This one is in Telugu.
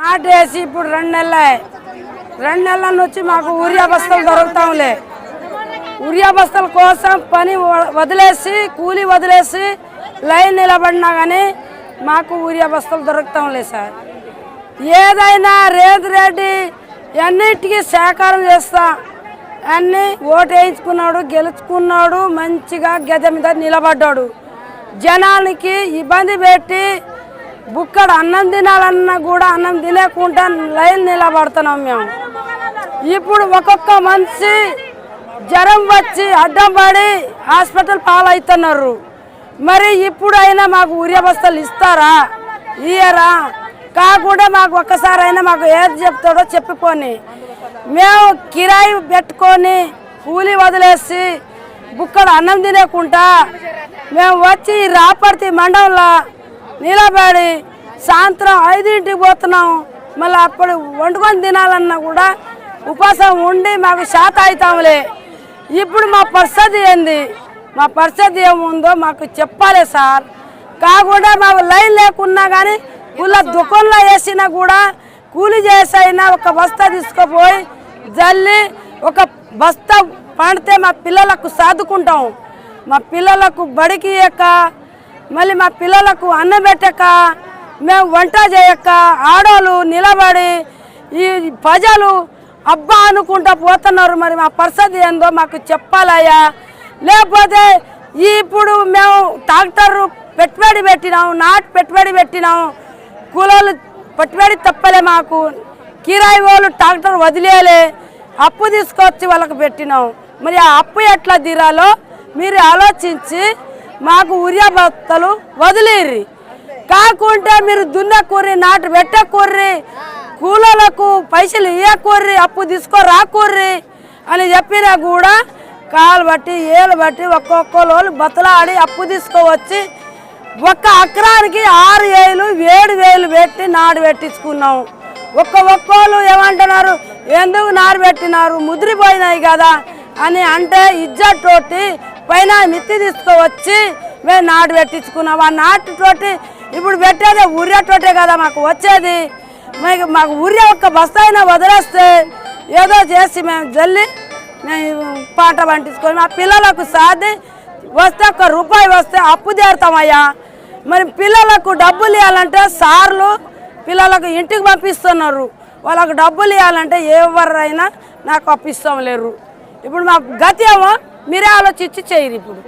నాటేసి ఇప్పుడు రెండు నెలల. రెండు నెలల నుంచి మాకు ఊరియా బస్తాలు దొరుకుతాంలే ఊరియా బస్తాల కోసం పని వ- వదిలేసి కూలి వదిలేసి లైన్ నిలబడినా కానీ మాకు ఊరియా బస్తాలు దొరుకుతాంలే సార్. ఏదైనా రేవంత్ రెడ్డి అన్నిటికీ సహకారం చేస్తా. అన్ని ఓటు వేయించుకున్నాడు గెలుచుకున్నాడు మంచిగా గద్దె మీద నిలబడ్డాడు. జనానికి ఇబ్బంది పెట్టి బుక్కడు అన్నం తినాలన్నా కూడా అన్నం తినకుండా లైన్ నిలబడుతున్నాం మేము. ఇప్పుడు ఒక్కొక్క మనిషి జ్వరం వచ్చి అడ్డం పడి హాస్పిటల్ పాలవుతున్నారు. మరి ఇప్పుడైనా మాకు ఉరియా బస్తాలు ఇస్తారా? ఇయ్యరా? కాకుండా మాకు ఒక్కసారైనా మాకు ఏది చెప్తాడో చెప్పుకొని మేము కిరాయి పెట్టుకొని కూలి వదిలేసి బుక్కడు అన్నం తినకుండా మేము వచ్చి రాపర్తి మండలంలో నిలబడి సాయంత్రం ఐదింటికి పోతున్నాం. మళ్ళీ అప్పుడు వండుకొని తినాలన్నా కూడా ఉపాసం ఉండి మాకు శాత అవుతాంలే. ఇప్పుడు మా పరిస్థితి ఏంది? మా పరిస్థితి ఏముందో మాకు చెప్పాలి సార్. కాకుండా మాకు లైన్ లేకున్నా కానీ ఊళ్ళ దుకాణంలో వేసినా కూడా కూలి చేసైనా ఒక బస్తా తీసుకుపోయి జల్లి ఒక బస్తా పండితే మా పిల్లలకు సాదుకుంటాం. మా పిల్లలకు బడికి యొక్క మళ్ళీ మా పిల్లలకు అన్నం పెట్టక మేము వంట చేయక ఆడోళ్ళు నిలబడి ఈ ప్రజలు అబ్బా అనుకుంటా పోతున్నారు మరి మా పరిస్థితి ఏందో మాకు చెప్పాలయ్యా. లేకపోతే ఇప్పుడు మేము ట్రాక్టర్ పెట్టుబడి పెట్టినాం నాటు పెట్టుబడి పెట్టినాం కూలోళ్ళు పెట్టుబడి తప్పలే మాకు. కిరాయి వాళ్ళు ట్రాక్టర్ వదిలేయలే అప్పు తీసుకొచ్చి వాళ్ళకి పెట్టినాం. మరి ఆ అప్పు ఎట్లా తీరాలో మీరు ఆలోచించి మాకు ఉరియా బత్తలు వదిలేరు. కాకుంటే మీరు దున్నకూర్రి నాటు పెట్టకూర్రి కూలలకు పైసలు ఇవ్వకూర్రి అప్పు తీసుకో రాకూర్రి అని చెప్పినా కూడా కాలు బట్టి ఏలు బట్టి ఒక్కొక్కరు బతలాడి అప్పు తీసుకోవచ్చి ఒక్క అక్రానికి ఆరు వేలు ఏడు వేలు పెట్టి నాడు పెట్టించుకున్నాం. ఒక్క ఒక్కోళ్ళు ఏమంటున్నారు? ఎందుకు నారు పెట్టినారు? ముద్రిపోయినాయి కదా అని అంటే ఇజ్జత్ తోటి పైన మిత్తి తీసుకువచ్చి మేము నాటు పెట్టించుకున్నాం. ఆ నాటు తోటి ఇప్పుడు పెట్టేది ఉర్రతోటే కదా మాకు వచ్చేది. మీకు మాకు ఉర్రె ఒక్క బస్తా అయినా వదిలేస్తే ఏదో చేసి మేము జల్లి మేము పాట పంటించుకొని మా పిల్లలకు సాధి వస్తే ఒక్క రూపాయి వస్తే అప్పు తీరుతామయ్యా. మరి పిల్లలకు డబ్బులు ఇవ్వాలంటే సార్లు పిల్లలకు ఇంటికి పంపిస్తున్నారు. వాళ్ళకు డబ్బులు ఇవ్వాలంటే ఎవరైనా నాకు అప్పిస్తాం లేరు. ఇప్పుడు మాకు గతి ఏమో? మీరే ఆలోచించి చేయరు ఇప్పుడు.